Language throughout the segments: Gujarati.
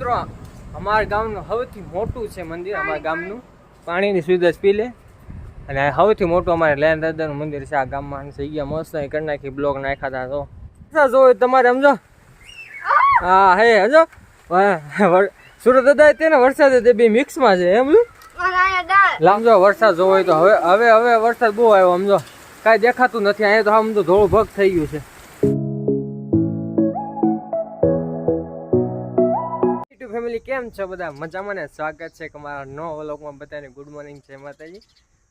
મિત્રો, અમારા ગામનું સૌથી મોટું છે મંદિર, અમારા ગામનું. પાણીની સુવિધા પી લે અને સૌથી મોટું અમારે લેન દાદાનું મંદિર છે, આ ગામમાં. થઈ ગયા મસ્ત કરી નાખી, બ્લોક નાખ્યા હતા તો. જોવો તમારે સમજો હા, હે વર- સુરત દાદા તેને વરસાદ તે બે મિક્સમાં છે, એમ લાંબો વરસાદ જોવો હોય તો. હવે હવે હવે વરસાદ બહુ આવ્યો સમજો કાંઈ દેખાતું નથી, અહીંયા તો આમ તો ધોળું ભગ થઈ ગયું છે. ફેમિલી કેમ છો બધા? મજામાં ને? સ્વાગત છે કે મારા નવા વ્લોગમાં બધાને. ગુડ મોર્નિંગ છે માતાજી.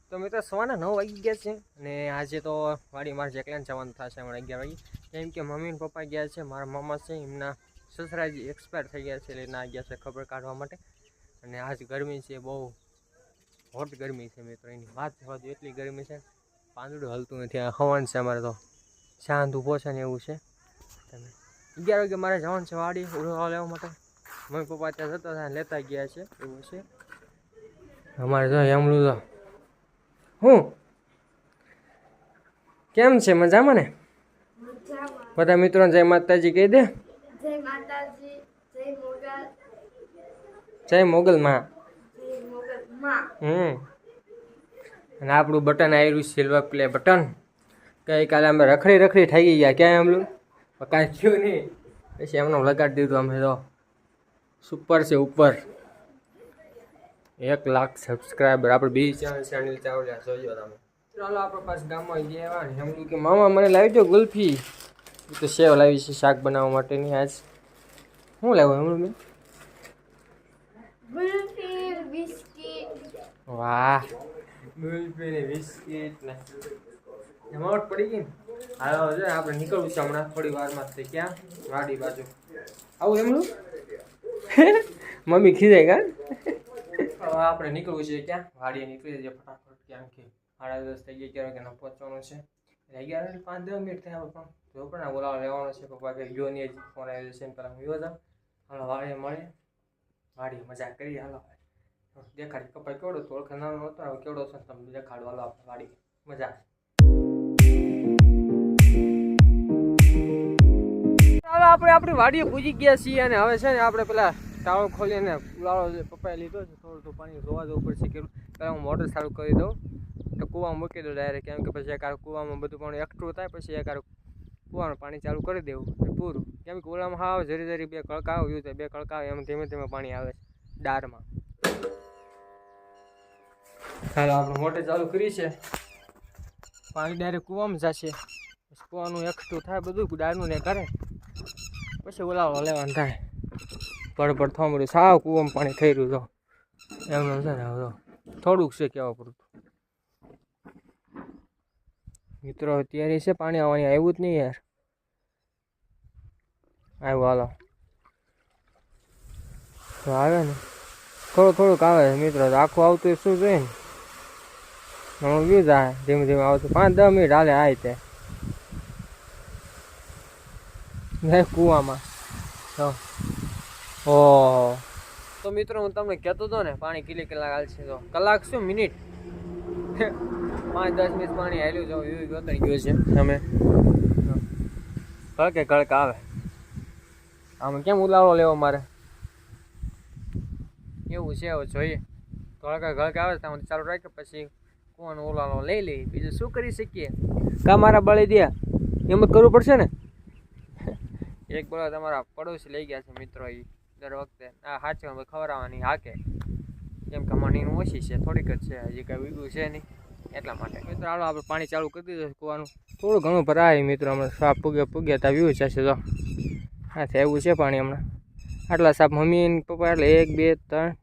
તો મિત્રો, સવારના નવ વાગી ગયા છે અને આજે તો વાડી મારે જેકલાને જવાનું થશે હમણાં અગિયાર વાગે. કેમ કે મમ્મી અને પપ્પા ગયા છે, મારા મામા છે, એમના સસરાજી એક્સપાયર થઈ ગયા છે, એટલે ના ગયા છે ખબર કાઢવા માટે. અને આજ ગરમી છે, બહુ હોટ ગરમી છે મિત્રો. એની વાત જવા દો, એટલી ગરમી છે. પાંદડું હલતું નથી. હવન છે અમારે તો. શાંત ઊભો છે ને એવું છે. તમે અગિયાર વાગે મારે જવાનું છે વાડી, ઉડવા લેવા માટે. મમ્મી પપ્પા ત્યાં જતા હતા લેતા ગયા છે એવું છે. અમારે જો એમલું તો હું? કેમ છે? મજામાં ને? બધા મિત્રોને જય માતાજી કહી દે. જય માતાજી જય જય મોગલ માં. હમ. અને આપણું બટન આવ્યું સિલ્વર પ્લે બટન ગઈકાલે અમે રખડી રખડી થઈ ગયા. ક્યાં એમલું કાંઈ થયું નહીં. પછી એમનો લગાડી દીધું અમે તો. સુપર છે ઉપર એક લાખ સબસ્ક્રાઈબર આપણે બી ચેનલ ચેનલ ચાવલ્યા જોજો તમે। ચાલો આપણે પાસ ગામમાં ગયા ને એમ કે મામા મને લાવી દો ગુલ્ફી. એ તો સેવ લાવી છે શાક બનાવવા માટેની આજ। શું લાવ્યું એમનું મેં? ગુલ્ફી બિસ્કિટ. વાહ! ગુલ્ફી ને બિસ્કિટ ને. જમાવટ પડી ગઈ ને? હાલો છે આપણે નીકળવું છે હમણાં થોડી વારમાં જ તે ક્યાં? વાડી બાજુ. આવું એમનું? મમ્મી ખીજાય કા? આપણે નીકળવું છે ક્યાં? વાડીએ નીકળી જઈએ ફટાફટ ક્યાં કે સાડા દસ થઈ ગયા ક્યારે કે પહોંચવાનું છે. અગિયાર પાંચ દસ મિનિટ થયા પણ. જો પણ બોલાવા લેવાનો છે, પપ્પા કે ગયો નહીં, હજી ફોન આવ્યો છે પેલા હું ગયો જાઉં હાલો, વાડીએ મળે વાડી મજા કરીએ, હાલો. દેખાડી કપાઈ કેવડો તો ઓળખ નાનો હતો, હવે કેવડો છે તમને દેખાડો હાલો આપણે વાડી મજા આપણે આપણી વાડીએ પૂજી ગયા છીએ અને હવે છે ને આપણે પેલા ટાળો ખોલીને જે પપ્પાએ લીધો છે, થોડું થોડું પાણી જોવા જવું પડશે કે પહેલાં હું મોટર ચાલુ કરી દઉં, તો કૂવામાં મૂકી દઉં ડાયરેક્ટ કેમ કે પછી એકાર કૂવામાં બધું પાણી એકઠું થાય, પછી એકાર કૂવાનું પાણી ચાલુ કરી દેવું પૂરું. કેમ કે ઓલામાં હાવ જરી જરી બે કળકા આવ્યું છે, બે કળકા એમ ધીમે ધીમે પાણી આવે છે ડારમાં ચાલો આપણે મોટર ચાલુ કરી છે, પાણી ડાયરેક્ટ કૂવામાં જશે. કૂવાનું એકઠું થાય બધું ડારનું ને કરે પછી ઓલા લેવાનું થાય. પડ પડ મળ્યું સાવ કૂવામાં પાણી થઈ રહ્યું તો એમનું છે ને તો થોડુંક છે કહેવા પૂરતું. મિત્રો, અત્યારે છે પાણી આવવાની. આવ્યું જ નહીં યાર. આવ્યું, હાલો. તો આવે ને. થોડું થોડુંક આવે મિત્રો. આખું આવતું શું જોઈએ ને? હું વ્યૂ જાય ધીમે ધીમે આવતું. પાંચ દસ મિનિટ હાલે આ રીતે. કૂવામાં. તો ઓહો તો મિત્રો હું તમને કહેતો હતો ને પાણી કેટલી કલાક હાલશે તો? કલાક શું? મિનિટ? પાંચ દસ મિનિટ પાણી હાલ્યું છે એવું ગોતરી ગયું છે. તમે કળકે કળક આવે? આમ કેમ ઉલાળો લેવો મારે? એવું છે એવું જોઈએ. કળકા ગળકા આવે ત્યાં ચાલુ રાખે પછી કુવાનો ઉલાળો લઈ લઈ બીજું શું કરી શકીએ? કા મારા બળી દે? એમ કરવું પડશે ને? એક બોલા તમારા પડોશી લઈ ગયા છે મિત્રો એ દર વખતે. આ હાચમાં ખવડાવવાની હાકે. કેમ કે મણીનું ઓછી છે, થોડીક જ છે, હજી કાંઈ વીગું છે નહીં, એટલા માટે. મિત્રો, હાલો, આપણે પાણી ચાલુ કરી દીધું કૂવાનું. થોડું ઘણું ભરાય મિત્રો, હમણાં સાપ પૂગે પૂગે ત્યાં વ્યૂ જશે તો. હા એવું છે પાણી હમણાં. આટલા સાપ મમ્મી અને પપ્પા એટલે એક, બે, ત્રણ,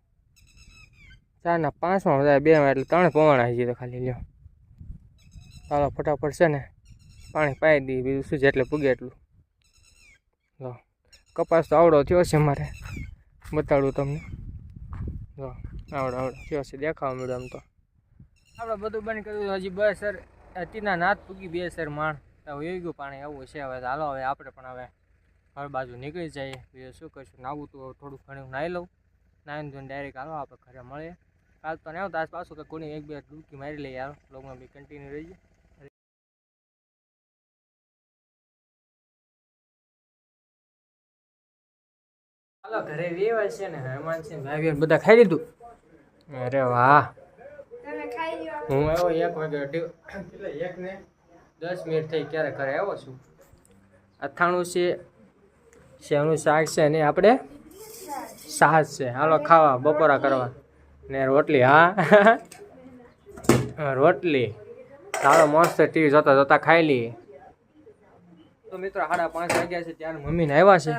ચારના પાંચમાં બધા બે એટલે ત્રણ પવન હજી તો ખાલી લ્યો. ચાલો ફટાફટ છે ને, પાણી પાઈ દઈએ, બીજું શું જેટલે પૂગે એટલું. કપાસ તો આવડો થયો છે મારે. બતાડું તમને. આવડો આવડો થયો છે. દેખાવા મળ્યો આમ તો. આપણે બધું બંધ કર્યું હજી બસ સર તીના નાથ પૂગી બે સર માણ. વહી ગયું પાણી, આવું છે હવે. હાલો હવે આપણે પણ હવે ઘર બાજુ નીકળી જઈએ. બીજું શું કરીશું? નાવું તો થોડુંક ઘણું નાહી લઉં. નાહીને ધોઈને ડાયરેક્ટ હાલો, આપણે ઘરે મળીએ. કાલ તો નહીં આવતા. પાછું કે કોની એક બે ડૂબકી મારી લઈએ. યાર લોગમાં બી કન્ટિન્યુ રહીએ. હાલો ઘરે વેવાય છે ને છે ભાઈ બધા ખાઈ લીધું? અરે વાહ. હું આવ્યો એક વાગે એક ને દસ મિનિટ થઈ ક્યારે ઘરે આવ્યો છું? અથાણું છે સેવનું શાક છે ને આપણે? સાસ છે. હાલો ખાવા બપોરા કરવા. ને રોટલી હા? રોટલી. તારો મસ્ત ટીવી જોતા જોતા ખાઈ લઈએ. તો મિત્રો સાડા પાંચ વાગ્યા છે ત્યારે મમ્મીને આવ્યા છે.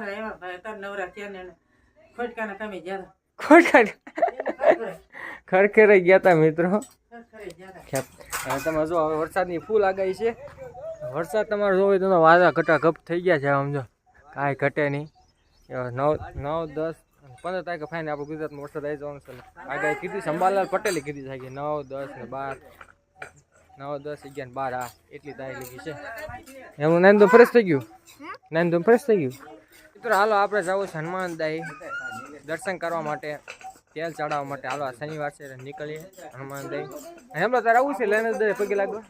નવરા ને ખોટકાના કામે ગયા હતા. મિત્રો. તમે જો હવે વરસાદની ફૂલ આગાહી છે. વરસાદ તમારે જોવો તો વાદા ઘટા ઘપ થઈ ગયા છે સમજો કાંઈ ઘટે નહીં. નવ નવ દસ પંદર તારીખે ફાઈને આપણે ગુજરાતમાં વરસાદ આવી જવાનો છે. આગાહી કીધી અંબાલાલ પટેલે કીધી છે કે નવ દસ ને બાર. નવ, દસ, અગિયાર, બાર આ એટલી તારીખ લીધી છે. એમનું તો ફ્રેશ થઈ ગયું? નામ તો ફ્રેશ થઈ ગયું? મિત્રો, હાલો, આપણે જવું છે હનુમાનદાઈ દર્શન કરવા માટે, તેલ ચડાવવા માટે. હાલો શનિવાર છે નીકળીએ હનુમાનદાઈ. હમણાં તારે આવું છે, લઈને દે, પગે લાગવા?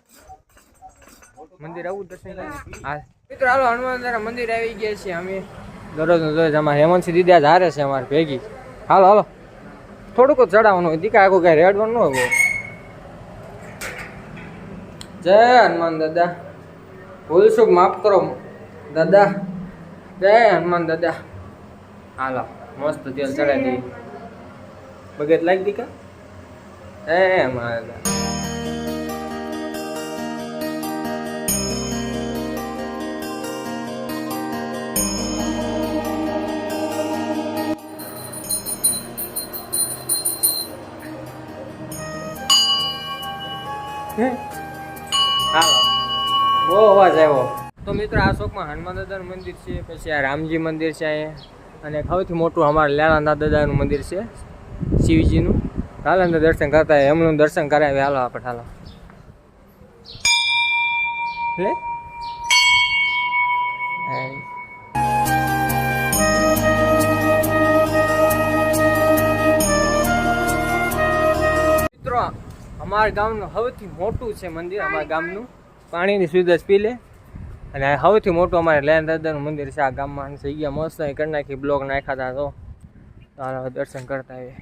મંદિર આવું દર્શન હા. મિત્રો, હાલો હનુમાન દાદા મંદિર આવી ગયા છીએ અમે. દરરોજ દરરોજ અમારે હેમંતસિંહ દીદા જ હારે છે અમારે ભેગી. હાલો હાલો. થોડુંક ચડાવવાનું હોય. દીકા આખું કાંઈ રેડવાનું ન હોય. જય હનુમાન દાદા ભૂલ શુભ માફ કરો દાદા જય હનુમાન દાદા હાલો મસ્ત તેલ ચડાવી દઈએ બગેટ લાગી દીકા એ મારા દાદા હાલો બહુ અવાજ આવ્યો. તો મિત્રો આ શોકમાં હનુમાન દાદાનું મંદિર છે, પછી આ રામજી મંદિર છે અહીંયા. અને સૌથી મોટું અમારા લેલાનાથ દાદાનું મંદિર છે, શિવજીનું. હાલ દર્શન કરતા એમનું દર્શન કરાવી હાલો આપણે, હાલો. લે. મિત્રો, અમારા ગામનું સૌથી મોટું છે મંદિર, અમારા ગામનું. પાણીની સુવિધા પી લે. અને સૌથી મોટું અમારે લેન દાદાનું મંદિર છે, આ ગામમાં થઈ ગયા મસ્ત અહીં કરી નાખી, બ્લોક નાખ્યા હતા તો. તો દર્શન કરતા આવીએ.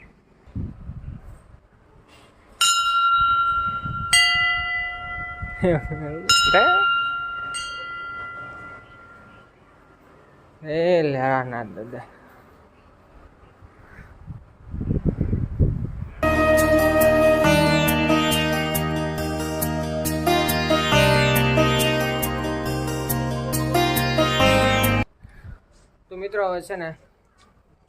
એ લેવાના દાદા. મિત્રો, હવે છે ને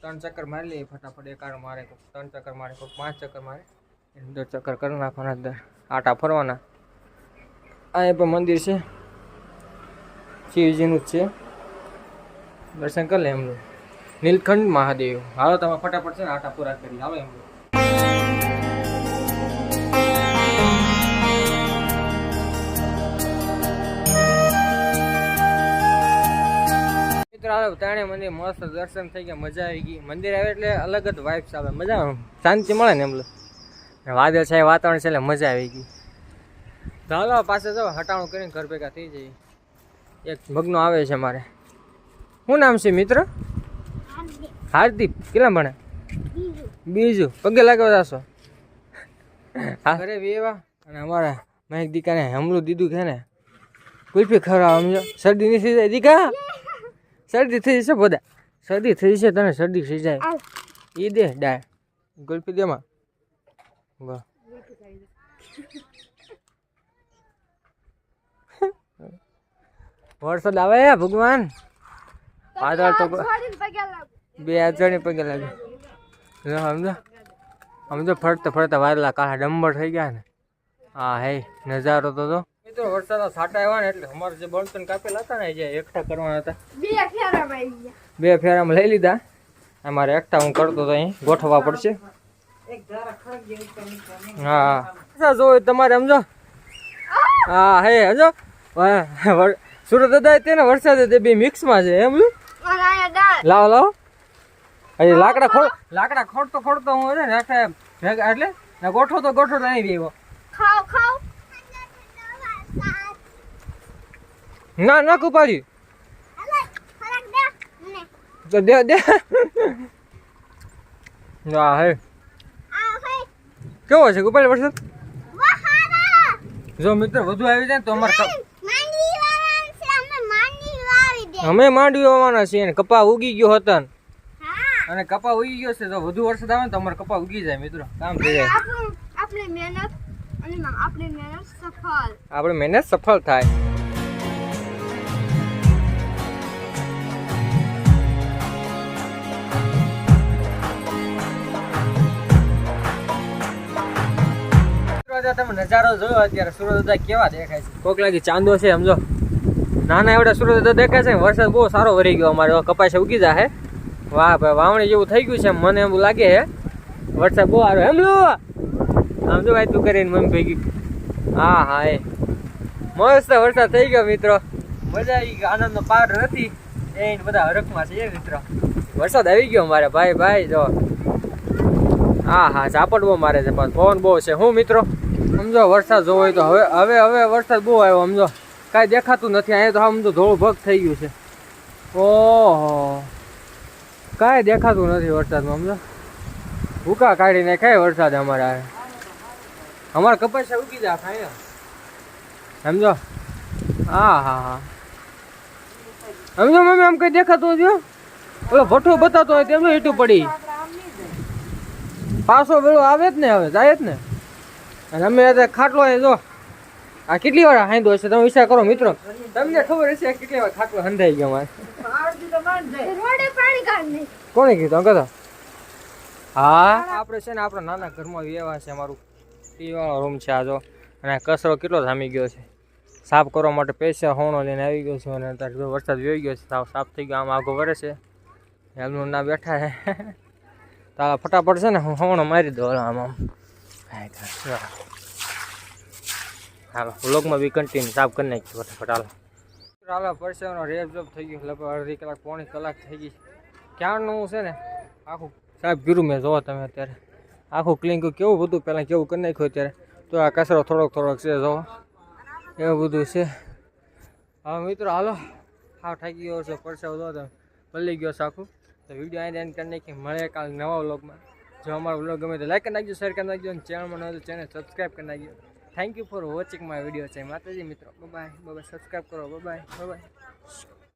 ત્રણ ચક્કર મારી લઈએ ફટાફટ. એક મારે કોઈક ત્રણ ચક્કર મારે કોઈક પાંચ ચક્કર મારે. અંદર ચક્કર કરી નાખવાના અંદર. આટા ફરવાના. આ પણ મંદિર છે. શિવજીનું જ છે. દર્શન કરી લે એમનું. નીલખંડ મહાદેવ. હાલો, તમે ફટાફટ છે ને આટા પૂરા કરી. હાલો એમનું. મિત્રો આવે તાણે મંદિર મસ્ત દર્શન થઈ ગયા, મજા આવી ગઈ. મંદિર આવે એટલે અલગ જ વાઇબ્સ આવે. મજા શાંતિ મળે ને એમ વાદળ છે, વાતાવરણ છે એટલે મજા આવી ગઈ. ચાલો પાસે જાઓ હટાણું કરીને ઘર ભેગા થઈ જઈએ. એક મગનો આવે છે મારે. શું નામ છે, મિત્ર? હાર્દિક. કેટલા ભણે? બીજું. પગે લાગ્યો જશો? હા. ઘરે વેવા અને અમારા મેં દીકાને હમલું દીધું કે ને. કુલ્ફી ખવડાવ સમજો શરદી નહીં જાય. દીકા! શરદી થઈ જશે બધા. શરદી થઈ જશે તને શરદી થઈ જાય. એ દે ડાય ગુલ્ફી દેમાં વાહ. વરસાદ આવે ભગવાન? પાદળ તો છોડીને પગે લાગુ. બે અજણી પગે લાગે. સમજો સમજો ફરતા ફરતા વાદળા કાળા ડંબર થઈ ગયા ને. હા હે નજારો તો જો. મિત્રો વરસાદના સાટા આવ્યા ને એટલે અમારે જે બળતણ કાપેલા હતા ને જે એકઠા કરવાના હતા. બે ફેરામાં બે ફેરામાં લઈ લીધા. અમારે એકઠા હું કરતો તો અહીં ગોઠવવા પડશે. નહીં. હા. જો તમારે સમજો હા હે સમજો સુરત દાદા તેને વરસાદ તે બે મિક્સમાં છે એમ. લાવો લાવો. હજી લાકડા ખોડ લાકડા ખોડતો ખોડતો હું છે ને એટલે ગોઠવતો ગોઠવો તો અહીં બેવો ખાઓ ખાઓ. ના ના કુપાજી તો દે દે. હા હે. કેવો છે ગોપાલ વરસાદ? જો મિત્ર વધુ આવી જાય ને તો અમારે અમે માંડવી વાવવાના છીએ ને કપા ઉગી ગયો હતા ને. અને કપા ઉગી ગયો છે તો વધુ વરસાદ આવે ને તો અમારે કપા ઉગી જાય મિત્રો. કામ થઈ જાય આપણી મહેનત સફળ. આપણે મહેનત સફળ થાય. તમે નજારો જોયો અત્યારે સૂર્યોદય કેવા દેખાય છે? કોક ચાંદો છે સમજો નાના એવડા સૂર્યોદય દેખાય છે વરસાદ બહુ સારો વરી ગયો અમારે કપાસ ઉગી જાય વાહ ભાઈ, વાવણી જેવું થઈ ગયું છે મને એવું લાગે વરસાદ બહુ સારો. એમ લો આમ જો ભાઈ તું કરીને મમ્મી ભેગી. હા હા, એ. મસ્ત વરસાદ થઈ ગયો મિત્રો. મજા આવી ગઈ, આનંદનો પાર નથી. એ બધા હરખમાં છે મિત્રો. વરસાદ આવી ગયો મારે ભાઈ ભાઈ, જો. હા હા ઝાપટ બહુ મારે છે પણ ફોન બહુ છે. હું મિત્રો? સમજો, વરસાદ જોવો તો. હવે હવે હવે વરસાદ બહુ આવ્યો, સમજો. કાંઈ દેખાતું નથી, અહીંયા તો તો ધોળું ભગ થઈ ગયું છે. ઓહો. કાંઈ દેખાતું નથી વરસાદમાં, સમજો. ભૂકા કાઢીને ખાય વરસાદ અમારે આ. અમારે કપાસ ઉગી જાય ખાય સમજો? હા હા હા. સમજો, મમ્મી, આમ કઈ દેખાતું નથી, હો. ઓલો ભઠ્ઠો બતાતો હોય તેમનું હીટું પડી. પાછો વેળો આવે જ ને હવે, જાય જ ને. અને અમે અત્યારે ખાટલો જો. આ કેટલી વાર હાંધો હશે? તમે વિચાર કરો મિત્રો. તમને ખબર હશે કેટલી વાર ખાટલો હંધાઈ ગયો મારે. કોને કીધું? કહો હા આપણે છે ને આપણા નાના ઘરમાં વ્યવહાર છે અમારું. પીવાનો રૂમ છે આ જો. અને કચરો કેટલો જામી ગયો છે. સાફ કરવા માટે પૈસા હોણો લઈને આવી ગયો છું અને અત્યારે જો વરસાદ વહી ગયો છે સાવ સાફ થઈ ગયો. આમ આગો વરે છે. એમનું ના બેઠા છે. તારા ફટાફટ છે ને હું હોણો મારી દઉં આમ આમ. હાલો વ્લોગમાં બી કન્ટિન્યુ સાફ કરી નાખ્યું ફટાફટ, હાલો. હાલો પરસેવાનો રેપ જોબ થઈ ગયો, લગભગ અડધી કલાક, પોણી કલાક થઈ ગઈ. ક્યારનું છે ને? આખું, સાહેબ કર્યું મેં જોવો તમે અત્યારે. આખું ક્લીન કેવું બધું પહેલાં કેવું કરી નાખ્યું અત્યારે? તો આ કચરો થોડોક થોડોક છે, જોવો. એવું બધું છે. હવે મિત્રો, હાલો હા થાકી ગયો છે, પરસેવો જો તમે. પલ્લી ગયો છે આખું. તો વીડિયો અહીં એન્ડ કરી નાખી મળે કાલ નવા વ્લોગમાં જો અમારો બ્લોગ ગમે તો લાઈક કરી નાખજો શેર કરી નાખજો અને ચેનલમાં ન તો ચેનલ સબસ્ક્રાઈબ કરી નાખજો. Thank you for watching my video છે માતાજી મિત્રો. બાય બાય સબસ્ક્રાઈબ કરો. Bye bye